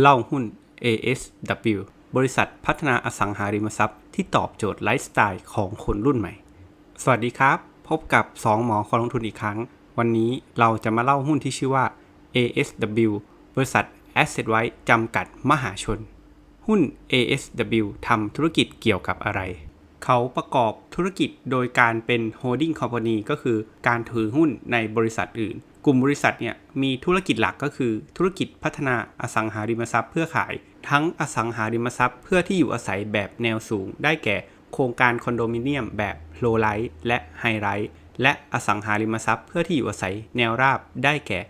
เล่าหุ้น ASW บริษัทพัฒนาอสังหาริมทรัพย์ที่ตอบโจทย์ไลฟ์สไตล์ของคนรุ่นใหม่ สวัสดีครับ พบกับ 2 หมอคอลงทุนอีกครั้ง วันนี้เราจะมาเล่าหุ้นที่ชื่อว่า ASW บริษัท Asset ไว้จำกัดมหาชน หุ้น ASW ทำธุรกิจเกี่ยวกับอะไร เขาประกอบธุรกิจโดยการเป็น holding company ก็คือการถือหุ้นในบริษัทอื่น กลุ่มบริษัทเนี่ยมีธุรกิจหลักก็คือธุรกิจพัฒนาอสังหาริมทรัพย์เพื่อขาย ทั้งอสังหาริมทรัพย์เพื่อที่อยู่อาศัยแบบแนวสูง ได้แก่โครงการคอนโดมิเนียมแบบโลไลท์และไฮไรท์และอสังหาริมทรัพย์เพื่อที่อยู่อาศัยแนวราบได้แก่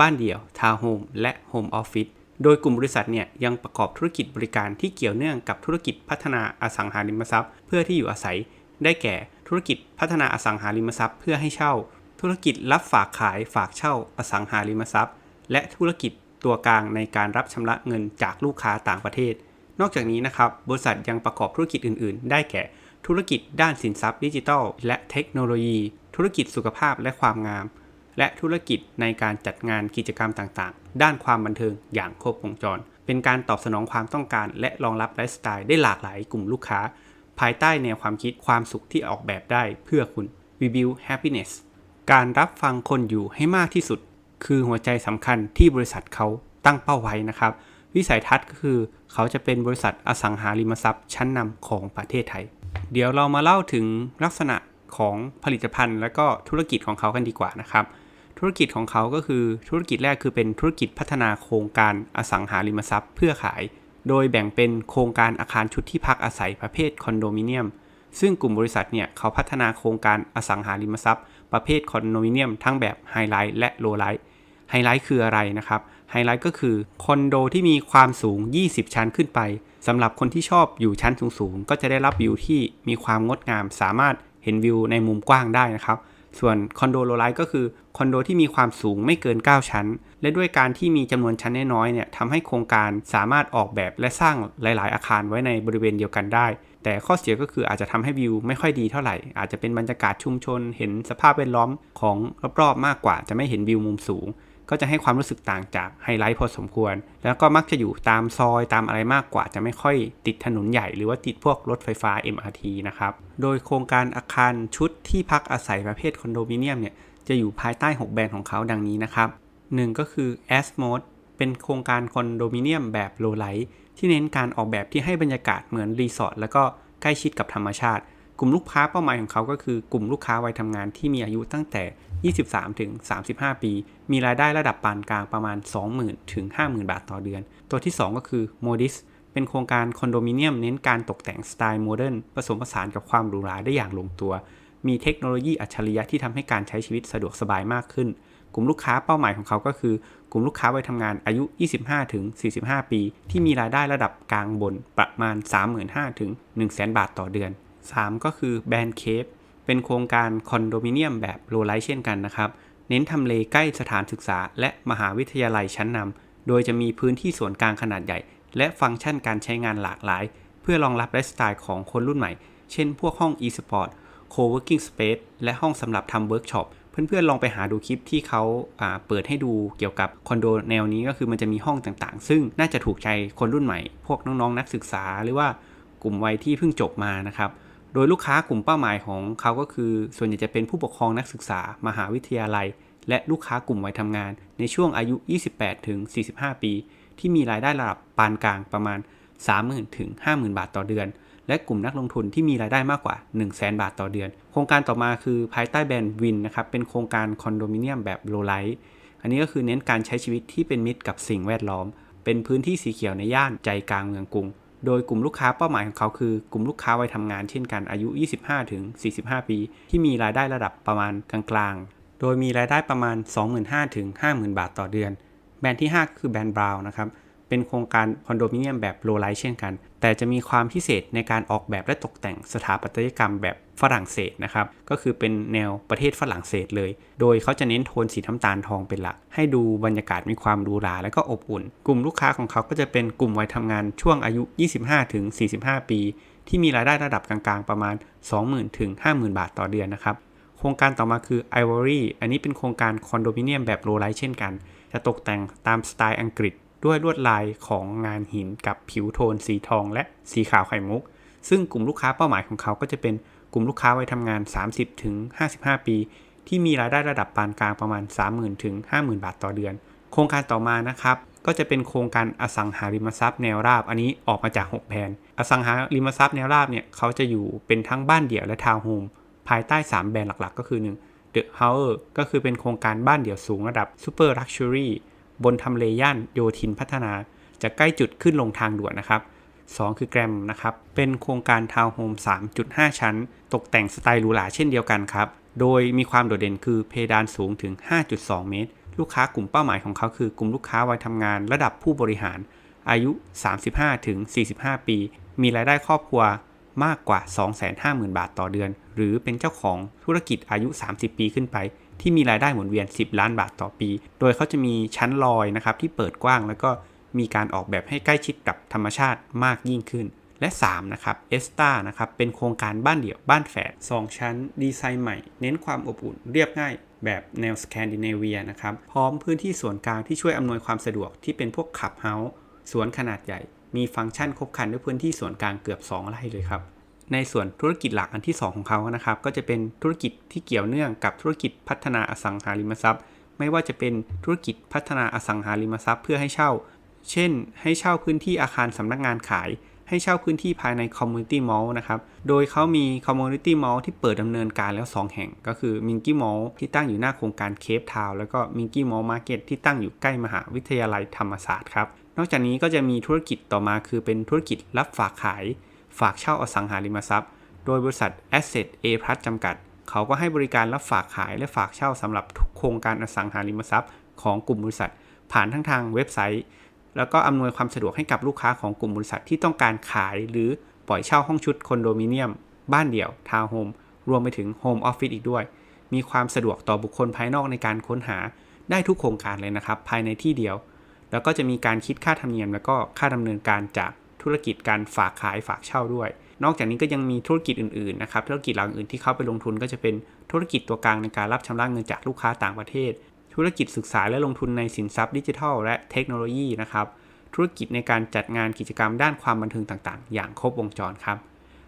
บ้านเดี่ยวทาวน์โฮมและโฮมออฟฟิศ โดยกลุ่มบริษัทเนี่ยยังประกอบธุรกิจบริการที่เกี่ยวเนื่องกับธุรกิจพัฒนาอสังหาริมทรัพย์ เพื่อที่อยู่อาศัย ได้แก่ธุรกิจพัฒนาอสังหาริมทรัพย์ เพื่อให้เช่า ธุรกิจรับฝากขายฝากเช่าอสังหาริมทรัพย์ และธุรกิจตัวกลางในการรับชำระเงินจากลูกค้าต่างประเทศ นอกจากนี้นะครับบริษัทยังประกอบธุรกิจอื่น ๆ ได้แก่ ธุรกิจด้านสินทรัพย์ดิจิทัล และเทคโนโลยี ธุรกิจสุขภาพและความงาม และธุรกิจในการจัดงานกิจกรรมต่างๆ ด้านความบันเทิงอย่างครบวงจร เป็นการตอบสนองความต้องการ และรองรับไลฟ์สไตล์ได้หลากหลายกลุ่มลูกค้า ภายใต้แนวความคิดความสุขที่ออกแบบได้เพื่อคุณ We Build Happiness การรับฟังคนอยู่ให้มากที่สุด คือหัวใจสำคัญที่บริษัทเขาตั้งเป้าไว้นะครับ วิสัยทัศน์ก็คือเขาจะเป็นบริษัทอสังหาริมทรัพย์ชั้นนำของประเทศไทย เดี๋ยวเรามาเล่าถึงลักษณะของผลิตภัณฑ์ และก็ธุรกิจของเขากันดีกว่านะครับ ธุรกิจของเขาก็คือธุรกิจแรกคือเป็นธุรกิจพัฒนาโครงการอสังหาริมทรัพย์เพื่อขาย โดยแบ่งเป็นโครงการอาคารชุดที่พักอาศัยประเภทคอนโดมิเนียม ซึ่งกลุ่มบริษัทเนี่ยเขาพัฒนาโครงการอสังหาริมทรัพย์ ประเภทคอนโดมิเนียม ทั้งแบบไฮไลท์และโลไลท์ไฮไลท์คืออะไรนะครับไฮไลท์ก็คือคอนโดที่มีความสูง 20 ชั้นขึ้นไปสำหรับคนที่ชอบอยู่ชั้นสูงๆก็จะได้รับวิวที่มีความงดงาม สามารถเห็นวิวในมุมกว้างได้นะครับ ส่วนคอนโดโลไลท์ก็คือ คอนโดที่มีความสูงไม่เกิน 9 ชั้น และด้วยการที่มีจำนวนชั้นน้อยๆเนี่ยทำให้โครงการสามารถออกแบบและสร้างหลาย ๆ อาคารไว้ในบริเวณเดียวกันได้ แต่ข้อเสียก็คืออาจจะทำให้วิวไม่ค่อยดีเท่าไหร่ อาจจะเป็นบรรยากาศชุมชน เห็นสภาพแวดล้อมของรอบๆมากกว่า จะไม่เห็นวิวมุมสูง ก็จะให้ความรู้สึกต่างจากไฮไลท์พอสมควร แล้วก็มักจะอยู่ตามซอยตามอะไรมากกว่า จะไม่ค่อยติดถนนใหญ่หรือว่าติดพวกรถไฟฟ้า MRT นะครับ โดยโครงการอาคารชุดที่พักอาศัยประเภทคอนโดมิเนียมเนี่ย จะอยู่ภายใต้ 6 แบรนด์ของเขาดังนี้นะครับ 1 ก็คือ a s m o d เป็นโครงการคอนโดมิเนียมแบบโลไลท์ที่เน้นการออกแบบที่ให้บรรยากาศเหมือนรีสอร์ทแล้วก็ใกล้ชิดกับธรรมชาติ กลุ่มลูกค้าเป้าหมายของเขาก็คือกลุ่มลูกค้าวัยทำงานที่มีอายุตั้งแต่ 23 ถึง 35 ปี มีรายได้ระดับปานกลางประมาณ 20,000 ถึง 50,000 บาทต่อเดือน ตัวที่ 2 ก็คือ Modis เป็นโครงการคอนโดมิเนียมเน้นการตกแต่งสไตล์โมเดิร์นผสมผสานกับความหรูหราได้อย่างลงตัว มีเทคโนโลยีอัจฉริยะที่ทำให้การใช้ชีวิตสะดวกสบายมากขึ้น กลุ่มลูกค้าเป้าหมายของเขาก็คือ กลุ่มลูกค้าวัยทำงานอายุ 25ถึง45 ปี ที่มีรายได้ระดับกลางบนประมาณ 35,000ถึง100,000 บาทต่อเดือน 3 ก็คือแบรนด์เคฟ เป็นโครงการคอนโดมิเนียมแบบโลไลท์เช่นกันนะครับ เน้นทำเลใกล้สถานศึกษา และมหาวิทยาลัยชั้นนำ โดยจะมีพื้นที่ส่วนกลางขนาดใหญ่ และฟังก์ชันการใช้งานหลากหลาย เพื่อรองรับไลฟ์สไตล์ของคนรุ่นใหม่ เช่นพวกห้อง e-sport co-working space และห้องสำหรับทำเวิร์กช็อปเพื่อนๆลองไปหาดูคลิปที่เขาเปิดให้ดูเกี่ยวกับคอนโดแนวนี้ก็คือมันจะมีห้องต่างๆ ซึ่งน่าจะถูกใจคนรุ่นใหม่ พวกน้องๆ นักศึกษาหรือว่ากลุ่มวัยที่เพิ่งจบมานะครับ โดยลูกค้ากลุ่มเป้าหมายของเขาก็คือ ส่วนใหญ่จะเป็นผู้ปกครองนักศึกษามหาวิทยาลัย และลูกค้ากลุ่มวัยทำงาน ในช่วงอายุ 28 ถึง 45 ปี ที่มีรายได้ระดับปานกลางประมาณ 30,000 ถึง 50,000 บาทต่อเดือน และกลุ่มนักลงทุนที่มีรายได้มากกว่า 1 0 0 0 0แบาทต่อเดือน โครงการต่อมาคือภายใต้แบรนด์วินนะครับเป็นโครงการคอนโดมิเนียมแบบโลไลท์อันนี้ก็คือเน้นการใช้ชีวิตที่เป็นมิตรกับสิ่งแวดล้อม เป็นพื้นที่สีเขียวในย่านใจกลางเมืองกรุง โดยกลุ่มลูกค้าเป้าหมายของเขาคือกลุ่มลูกค้าวัยทำงานเช่นกันอายุ 25 ถึง 45 ปี ที่มีรายได้ระดับประมาณกลางๆ โดยมีรายได้ประมาณ 25,000 ถึง 50,000 บาทต่อเดือน แบรนด์ที่ 5 คือแบรนด์บราวน์นะครับ เป็นโครงการคอนโดมิเนียมแบบโลไลท์เช่นกัน แต่จะมีความพิเศษในการออกแบบและตกแต่งสถาปัตยกรรมแบบ ฝรั่งเศสนะครับก็คือเป็นแนวประเทศฝรั่งเศสเลย โดยเขาจะเน้นโทนสีน้ำตาลทองเป็นหลัก ให้ดูบรรยากาศมีความหรูหราและก็อบอุ่น กลุ่มลูกค้าของเขาก็จะเป็นกลุ่มวัยทำงานช่วงอายุ 25ถึง45 ปี ที่มีรายได้ระดับกลางๆประมาณ 20,000ถึง50,000 บาทต่อเดือนนะครับโครงการต่อมาคือ Ivory อันนี้เป็นโครงการคอนโดมิเนียมแบบโลไลท์เช่นกัน จะตกแต่งตามสไตล์อังกฤษ ด้วยลวดลายของงานหินกับผิวโทน สีทอง และสีขาวไข่มุก ซึ่งกลุ่มลูกค้าเป้าหมายของเขาก็จะเป็น กลุ่มลูกค้าวัยทำงาน 30ถึง55 ปี ที่มีรายได้ระดับปานกลางประมาณ 30,000ถึง50,000 บาทต่อเดือน โครงการต่อมานะครับก็จะเป็นโครงการอสังหาริมทรัพย์แนวราบ อันนี้ออกมาจาก 6 แผน อสังหาริมทรัพย์แนวราบเนี่ยเขาจะอยู่เป็นทั้งบ้านเดี่ยวและทาวน์โฮมภายใต้ 3 แบรนด์หลักๆ ก็คือ 1 The House ก็คือเป็นโครงการบ้านเดี่ยวสูงระดับ Super Luxury บนทำเลย่านโยธินพัฒนา จะใกล้จุดขึ้นลงทางด่วนนะครับ 2 คือแกรมนะครับ เป็นโครงการทาวน์โฮม 3.5 ชั้น ตกแต่งสไตล์หรูหราเช่นเดียวกันครับ โดยมีความโดดเด่นคือเพดานสูงถึง 5.2 เมตร ลูกค้ากลุ่มเป้าหมายของเขาคือกลุ่มลูกค้าวัยทำงานระดับผู้บริหาร อายุ 35ถึง45 ปี มีรายได้ครอบครัวมากกว่า 250,000 บาทต่อเดือน หรือเป็นเจ้าของธุรกิจอายุ 30 ปีขึ้นไป ที่มีรายได้หมุนเวียน 10 ล้านบาทต่อปี โดยเขาจะมีชั้นลอยนะครับที่เปิดกว้างแล้วก็ มีการออกแบบให้ใกล้ชิดกับธรรมชาติมากยิ่งขึ้น และ 3 นะครับเอสตานะครับเป็นโครงการบ้านเดี่ยวบ้านแฝด2ชั้น ดีไซน์ใหม่ เน้นความอบอุ่นเรียบง่ายแบบแนวสแกนดิเนเวียนะครับพร้อมพื้นที่ส่วนกลางที่ช่วยอำนวยความสะดวกที่เป็นพวกขับเฮาส์สวนขนาดใหญ่ มีฟังก์ชันครบครันด้วยพื้นที่ส่วนกลางเกือบ 2 ไร่เลยครับในส่วนธุรกิจหลักอันที่ 2 ของเขานะครับ ก็จะเป็นธุรกิจที่เกี่ยวเนื่องกับธุรกิจพัฒนาอสังหาริมทรัพย์ ไม่ว่าจะเป็นธุรกิจพัฒนาอสังหาริมทรัพย์ เพื่อให้เช่า เช่น ให้เช่าพื้นที่อาคารสำนักงานขาย ให้เช่าพื้นที่ภายใน Community Mall นะครับ โดยเขามี Community Mall ที่เปิดดำเนินการแล้ว 2 แห่ง ก็คือ Minky Mall ที่ตั้งอยู่หน้าโครงการ Cape Town แล้วก็ Minky Mall Market ที่ตั้งอยู่ใกล้มหาวิทยาลัยธรรมศาสตร์ครับ นอกจากนี้ก็จะมีธุรกิจต่อมาคือเป็นธุรกิจรับฝากขาย ฝากเช่าอสังหาริมทรัพย์ โดยบริษัท Asset A Plus จำกัด เขาก็ให้บริการรับฝากขายและฝากเช่าสำหรับทุกโครงการอสังหาริมทรัพย์ ของกลุ่มบริษัท ผ่านทั้งทางเว็บไซต์ แล้วก็อำนวยความสะดวกให้กับลูกค้าของกลุ่มบริษัทที่ต้องการขายหรือปล่อยเช่าห้องชุดคอนโดมิเนียม บ้านเดี่ยว ทาวน์โฮม รวมไปถึงโฮมออฟฟิศอีกด้วย มีความสะดวกต่อบุคคลภายนอกในการค้นหาได้ทุกโครงการเลยนะครับ ภายในที่เดียว แล้วก็จะมีการคิดค่าธรรมเนียม แล้วก็ค่าดำเนินการจากธุรกิจการฝากขายฝากเช่าด้วย นอกจากนี้ก็ยังมีธุรกิจอื่นๆนะครับ ธุรกิจหลังอื่นที่เข้าไปลงทุนก็จะเป็นธุรกิจตัวกลางในการรับชำระเงินจากลูกค้าต่างประเทศ ธุรกิจศึกษาและลงทุนในสินทรัพย์ดิจิทัล และเทคโนโลยีนะครับธุรกิจในการจัดงานกิจกรรมด้านความบันเทิงต่างๆ อย่างครบวงจรครับ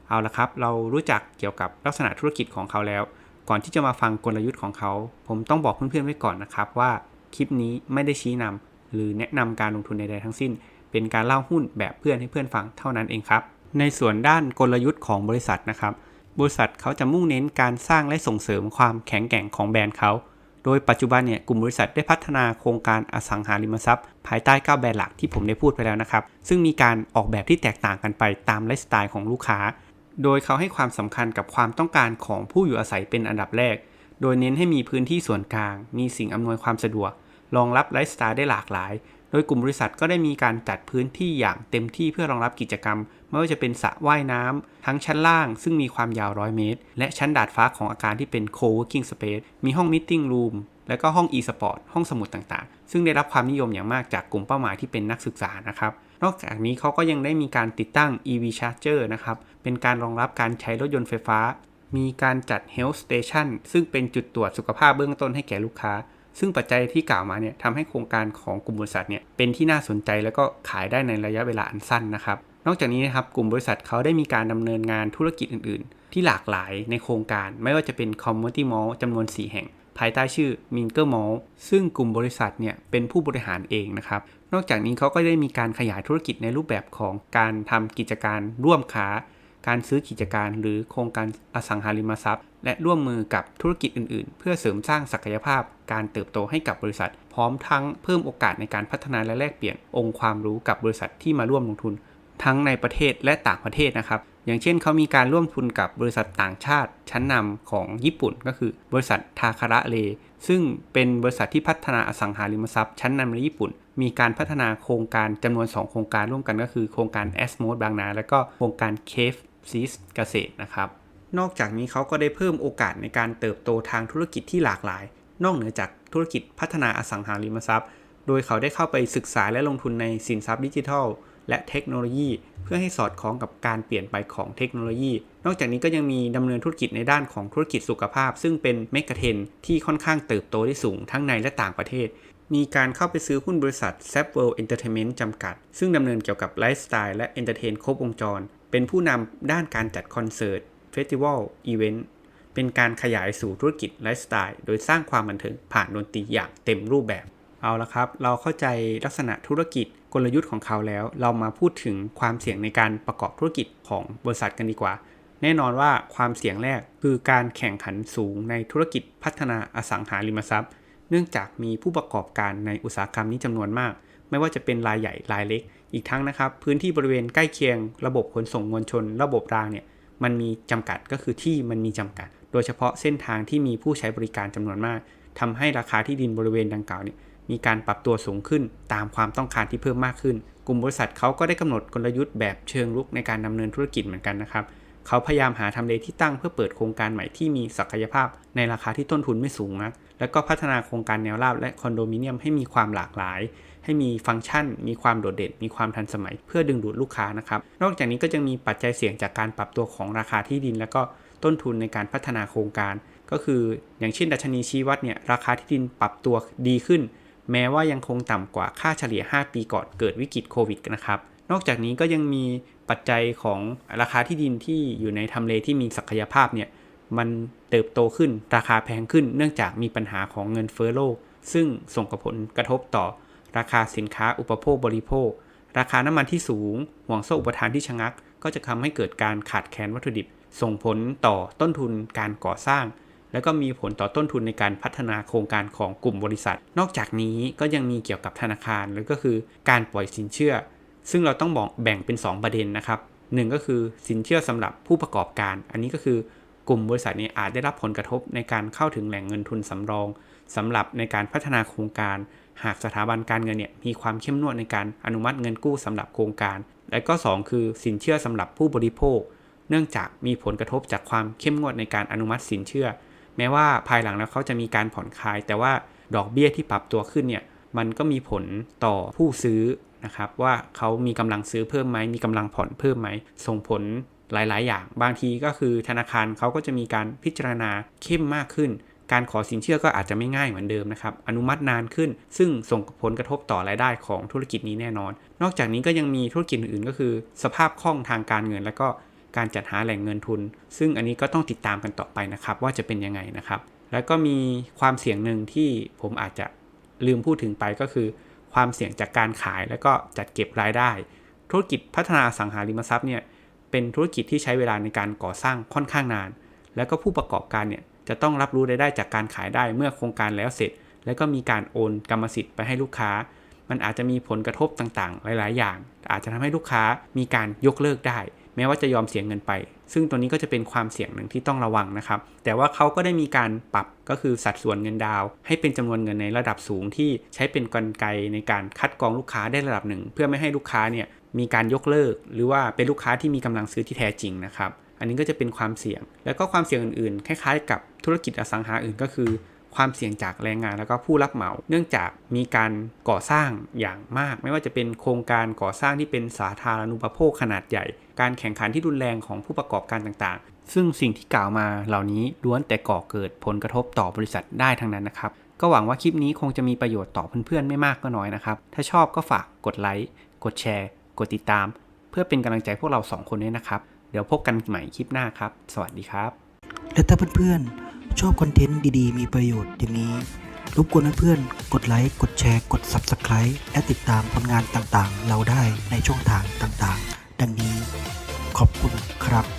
เอาละครับ เรารู้จักเกี่ยวกับลักษณะธุรกิจของเขาแล้ว ก่อนที่จะมาฟังกลยุทธ์ของเขา ผมต้องบอกเพื่อนๆไว้ก่อนนะครับว่าคลิปนี้ไม่ได้ชี้นำหรือแนะนำการลงทุนใดๆทั้งสิ้น เป็นการเล่าหุ้นแบบเพื่อนให้เพื่อนฟังเท่านั้นเองครับ ในส่วนด้านกลยุทธ์ของบริษัทนะครับ บริษัทเขาจะมุ่งเน้นการสร้างและส่งเสริมความแข็งแกร่งของแบรนด์เขา โดยปัจจุบันเนี่ยกลุ่มบริษัทได้พัฒนาโครงการอสังหาริมทรัพย์ ภายใต้ 9 แบรนด์หลักที่ผมได้พูดไปแล้วนะครับ ซึ่งมีการออกแบบที่แตกต่างกันไปตามไลฟ์สไตล์ของลูกค้า โดยเขาให้ความสำคัญกับความต้องการของผู้อยู่อาศัยเป็นอันดับแรก โดยเน้นให้มีพื้นที่ส่วนกลาง มีสิ่งอำนวยความสะดวก รองรับไลฟ์สไตล์ได้หลากหลาย โดยกลุ่มบริษัทก็ได้มีการจัดพื้นที่อย่างเต็มที่เพื่อรองรับกิจกรรม ไม่ว่าจะเป็นสระว่ายน้ำทั้งชั้นล่าง ซึ่งมีความยาว100เมตร และชั้นดาดฟ้าของอาคารที่เป็น co-working space มีห้อง meeting room และก็ห้อง e-sport ห้องสมุดต่างๆ ซึ่งได้รับความนิยมอย่างมากจากกลุ่มเป้าหมายที่เป็นนักศึกษานะครับ นอกจากนี้เขาก็ยังได้มีการติดตั้ง EV charger นะครับ เป็นการรองรับการใช้รถยนต์ไฟฟ้า มีการจัด health station ซึ่งเป็นจุดตรวจสุขภาพเบื้องต้นให้แก่ลูกค้า ซึ่งปัจจัยที่กล่าวมาเนี่ยทำให้โครงการของกลุ่มบริษัทเนี่ยเป็นที่น่าสนใจแล้วก็ขายได้ในระยะเวลาอันสั้นนะครับ นอกจากนี้นะครับกลุ่มบริษัทเขาได้มีการดำเนินงานธุรกิจอื่น ๆ ที่หลากหลายในโครงการ ไม่ว่าจะเป็น community mall จำนวน 4 แห่ง ภายใต้ชื่อ Minker Mall ซึ่งกลุ่มบริษัทเนี่ยเป็นผู้บริหารเองนะครับ นอกจากนี้เขาก็ได้มีการขยายธุรกิจในรูปแบบของการทำกิจการร่วมค้า การซื้อกิจการหรือโครงการอสังหาริมทรัพย์ และร่วมมือกับธุรกิจอื่น ๆ เพื่อเสริมสร้างศักยภาพ การเติบโตให้กับบริษัท พร้อมทั้งเพิ่มโอกาสในการพัฒนาและแลกเปลี่ยนองค์ความรู้กับบริษัทที่มาร่วมลงทุน ทั้งในประเทศและต่างประเทศนะครับ อย่างเช่นเขามีการร่วมทุนกับบริษัทต่างชาติชั้นนำของญี่ปุ่น ก็คือบริษัททาคาระเล ซึ่งเป็นบริษัทที่พัฒนาอสังหาริมทรัพย์ชั้นนำในญี่ปุ่น มีการพัฒนาโครงการจำนวน 2 โครงการร่วมกันก็คือโครงการ a s m o d บางนา และก็โครงการ Cave ซีสเกษตรนะครับนอกจากนี้เขาก็ได้เพิ่มโอกาสในการเติบโตทางธุรกิจที่หลากหลาย นอกเหนือจากธุรกิจพัฒนาอสังหาริมทรัพย์ โดยเขาได้เข้าไปศึกษาและลงทุนในสินทรัพย์ดิจิทัล และเทคโนโลยี เพื่อให้สอดคล้องกับการเปลี่ยนไปของเทคโนโลยี นอกจากนี้ก็ยังมีดำเนินธุรกิจในด้านของธุรกิจสุขภาพ ซึ่งเป็นเมกะเทรนที่ค่อนข้างเติบโตได้สูงทั้งในและต่างประเทศ มีการเข้าไปซื้อหุ้นบริษัท s a p World Entertainment จำกัด ซึ่งดำเนินเกี่ยวกับไลฟ์สไตล์และเอนเตอร์เทนครบวงจร เป็นผู้นำด้านการจัดคอนเสิร์ตเฟสติวัลอีเวนต์เป็นการขยายสู่ธุรกิจไลฟ์สไตล์ โดยสร้างความบันเทิงผ่านดนตรีอย่างเต็มรูปแบบ เอาละครับ เราเข้าใจลักษณะธุรกิจกลยุทธ์ของเขาแล้ว เรามาพูดถึงความเสี่ยงในการประกอบธุรกิจของบริษัทกันดีกว่า แน่นอนว่าความเสี่ยงแรกคือการแข่งขันสูงในธุรกิจพัฒนาอสังหาริมทรัพย์ เนื่องจากมีผู้ประกอบการในอุตสาหกรรมนี้จำนวนมาก ไม่ว่าจะเป็นรายใหญ่รายเล็ก อีกทั้งนะครับ พื้นที่บริเวณใกล้เคียง ระบบขนส่งมวลชน ระบบรางเนี่ยมันมีจำกัดก็คือที่มันมีจำกัด โดยเฉพาะเส้นทางที่มีผู้ใช้บริการจำนวนมากทำให้ราคาที่ดินบริเวณดังกล่าวเนี่ย มีการปรับตัวสูงขึ้นตามความต้องการที่เพิ่มมากขึ้น กลุ่มบริษัทเขาก็ได้กำหนดกลยุทธ์แบบเชิงรุกในการดำเนินธุรกิจเหมือนกันนะครับเขาพยายามหาทำเลที่ตั้งเพื่อเปิดโครงการใหม่ที่มีศักยภาพ ในราคาที่ต้นทุนไม่สูงนะแล้วก็พัฒนาโครงการแนวราบและคอนโดมิเนียมให้มีความหลากหลาย ให้มีฟังก์ชัน มีความโดดเด่น มีความทันสมัย เพื่อดึงดูดลูกค้านะครับ นอกจากนี้ก็จะมีปัจจัยเสี่ยงจากการปรับตัวของราคาที่ดิน และก็ต้นทุนในการพัฒนาโครงการ ก็คือ อย่างเช่นดัชนีชี้วัดเนี่ยราคาที่ดินปรับตัวดีขึ้น แม้ว่ายังคงต่ำกว่าค่าเฉลี่ย 5 ปีก่อนเกิดวิกฤตโควิดนะครับ นอกจากนี้ก็ยังมีปัจจัยของราคาที่ดินที่อยู่ในทำเลที่มีศักยภาพเนี่ยมันเติบโตขึ้นราคาแพงขึ้น เนื่องจากมีปัญหาของเงินเฟ้อโลก ซึ่งส่งผลกระทบต่อ ราคาสินค้าอุปโภคบริโภค ราคาน้ำมันที่สูง ห่วงโซ่อุปทานที่ชะงัก ก็จะทำให้เกิดการขาดแคลนวัตถุดิบ ส่งผลต่อต้นทุนการก่อสร้าง แล้วก็มีผลต่อต้นทุนในการพัฒนาโครงการของกลุ่มบริษัท นอกจากนี้ก็ยังมีเกี่ยวกับธนาคารหรือก็คือการปล่อยสินเชื่อ ซึ่งเราต้องบอกแบ่งเป็น 2 ประเด็นนะครับหนึ่งก็คือสินเชื่อสำหรับผู้ประกอบการ อันนี้ก็คือกลุ่มบริษัทนี้อาจได้รับผลกระทบในการเข้าถึงแหล่งเงินทุนสำรองสำหรับในการพัฒนาโครงการ หากสถาบันการเงินเนี่ยมีความเข้มงวดในการอนุมัติเงินกู้สำหรับโครงการ และก็ 2 คือสินเชื่อสำหรับผู้บริโภค เนื่องจากมีผลกระทบจากความเข้มงวดในการอนุมัติสินเชื่อ แม้ว่าภายหลังแล้วเขาจะมีการผ่อนคลาย แต่ว่าดอกเบี้ยที่ปรับตัวขึ้นเนี่ยมันก็มีผลต่อผู้ซื้อนะครับว่าเขามีกำลังซื้อเพิ่มไหมมีกำลังผ่อนเพิ่มไหมส่งผลหลาย ๆ อย่าง บางทีก็คือธนาคารเขาก็จะมีการพิจารณาเข้มมากขึ้น การขอสินเชื่อก็อาจจะไม่ง่ายเหมือนเดิมนะครับ อนุมัตินานขึ้น ซึ่งส่งผลกระทบต่อรายได้ของธุรกิจนี้แน่นอน นอกจากนี้ก็ยังมีธุรกิจอื่นๆ ก็คือ สภาพคล่องทางการเงิน และก็ การจัดหาแหล่งเงินทุน ซึ่งอันนี้ก็ต้องติดตามกันต่อไปนะครับ ว่าจะเป็นยังไงนะครับ แล้วก็มีความเสี่ยงหนึ่งที่ผมอาจจะลืมพูดถึงไปก็คือ ความเสี่ยงจากการขายแล้วก็จัดเก็บรายได้ ธุรกิจพัฒนาสังหาริมทรัพย์เนี่ยเป็นธุรกิจที่ใช้เวลาในการก่อสร้างค่อนข้างนาน แล้วก็ผู้ประกอบการเนี่ยจะต้องรับรู้รายได้จากการขายได้เมื่อโครงการแล้วเสร็จ แล้วก็มีการโอนกรรมสิทธิ์ไปให้ลูกค้า มันอาจจะมีผลกระทบต่างๆ หลาย ๆ อย่าง อาจจะทำให้ลูกค้ามีการยกเลิกได้ แม้ว่าจะยอมเสียเงินไป ซึ่งตัวนี้ก็จะเป็นความเสี่ยงหนึ่งที่ต้องระวังนะครับ แต่ว่าเขาก็ได้มีการปรับก็คือสัดส่วนเงินดาว ให้เป็นจำนวนเงินในระดับสูงที่ใช้เป็นกลไกในการคัดกรองลูกค้าได้ระดับหนึ่ง เพื่อไม่ให้ลูกค้าเนี่ยมีการยกเลิก หรือว่าเป็นลูกค้าที่มีกำลังซื้อที่แท้จริงนะครับอันนี้ก็จะเป็นความเสี่ยง แล้วก็ความเสี่ยงอื่นๆ คล้ายๆ กับธุรกิจอสังหาอื่นก็คือ ความเสี่ยงจากแรงงานแล้วก็ผู้รับเหมา เนื่องจากมีการก่อสร้างอย่างมาก ไม่ว่าจะเป็นโครงการก่อสร้างที่เป็นสาธารณูปโภคขนาดใหญ่ การแข่งขันที่รุนแรงของผู้ประกอบการต่างๆ ซึ่งสิ่งที่กล่าวมาเหล่านี้ล้วนแต่ก่อเกิดผลกระทบต่อบริษัทได้ทั้งนั้นนะครับก็หวังว่าคลิปนี้คงจะมีประโยชน์ต่อเพื่อนๆไม่มากก็น้อยนะครับ ถ้าชอบก็ฝากกดไลค์ กดแชร์ กดติดตาม เพื่อเป็นกำลังใจพวกเราสองคนด้วยนะครับ เดี๋ยวพบกันใหม่คลิปหน้าครับ สวัสดีครับ และถ้าเพื่อนๆ ชอบคอนเทนต์ดีๆ มีประโยชน์อย่างนี้ รบกวนเพื่อนๆ กดไลค์ กดแชร์ กด Subscribe และติดตามผลงานต่างๆ เราได้ในช่องทางต่างๆ ดังนี้ ขอบคุณครับ